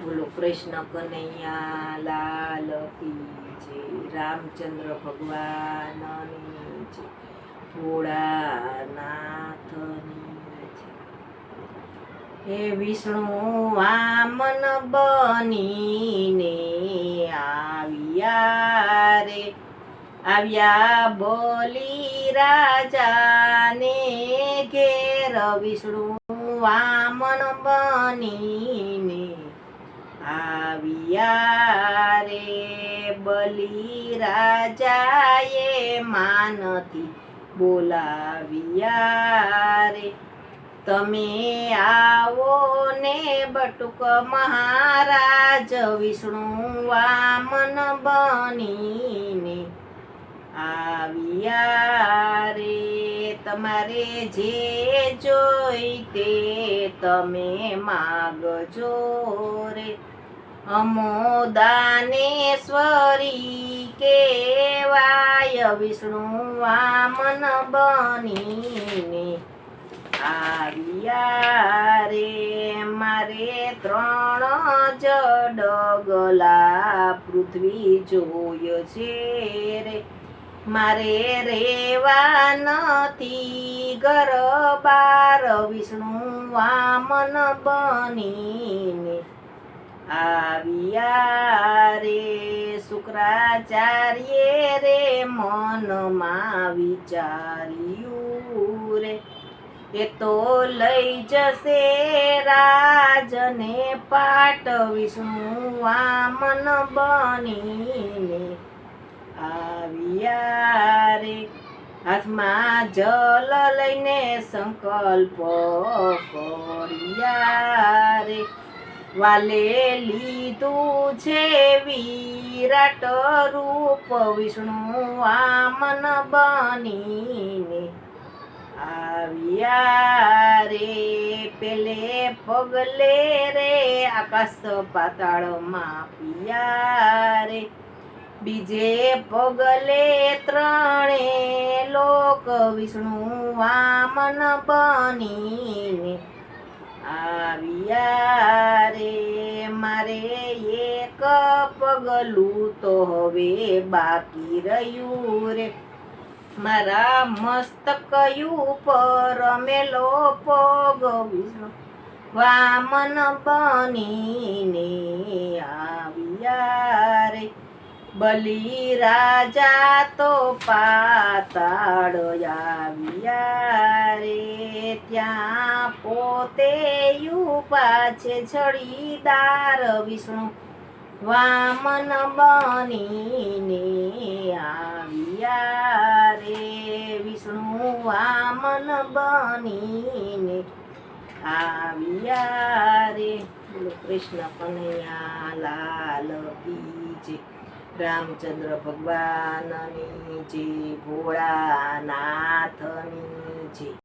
બોલો, કૃષ્ણ કનૈયા, લાલ કી રામચંદ્ર ભગવાનની જય, ભોળાનાથની છે હે વિષ્ણુ, વામન બનીને આવ્યા રે. આવ્યા બોલી રાજાને ઘેર વિષ્ણુ, વામન બનીને આવ્યા રે બલી રાજાએ માનથી બોલાવ્યા રે તમે આવો ને બટુક મહારાજ, વિષ્ણુ વામન બનીને આવ્યા રે તમારે જે જોઈ તે તમે માગજો રે. અમો દાનેશ્વરી કેવાય વિષ્ણુ વામન બનીને. આવ્યા રે મારે ત્રણ જ ડગલા પૃથ્વી જોય છે રે. મારે રેવા નથી ઘર બાર, વિષ્ણુ વામન બનીને. આવ્યા રે શુક્રાચાર્ય રે મનમાં વિચાર્યું રે. એ તો લઈ જશે રાજને પાટ વિષ્ણુ વામન બનીને. આવ્યા રે હાથમાં જલ લઈને સંકલ્પ કર્યા રે. વાલે લીધું છે વિરાટ રૂપ વિષ્ણુ વામન બનીને. આવ્યા રે પેલે પગલે રે આકાશ પાતાળ માપિયા રે. બીજે પગલે ત્રણે લોક વિષ્ણુ વામન બનીને. આવ્યા રે મારે એક પગલું તો હવે બાકી રહ્યું રે. મારા મસ્તક પર મેલો પગ વિષ્ણુ. વામન બનીને આવ્યા બલી રાજા તો પાતાળ આવ્યા રે. ત્યાં પોતે યુપા છે છડીદાર વિષ્ણુ. વામન બનીને આવ્યા રે વિષ્ણુ. વામન બનીને આવ્યા રે. કૃષ્ણ કનૈયા લાલ કી રામચંદ્ર ભગવાનની જય ભોળાનાથની જય